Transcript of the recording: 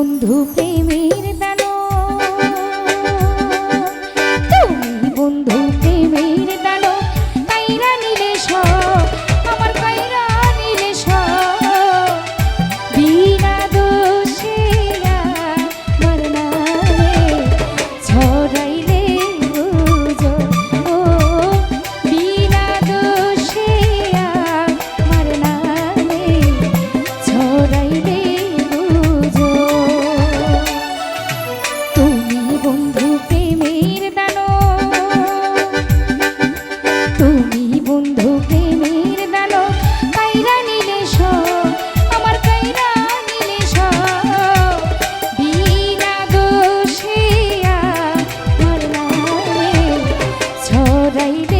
বন্ধু প্রেমের বন্ধু প্রেমের দানো কাইরা নিলে আমার কাইরা নিলে বিনা দোষে আর ছড়াইবে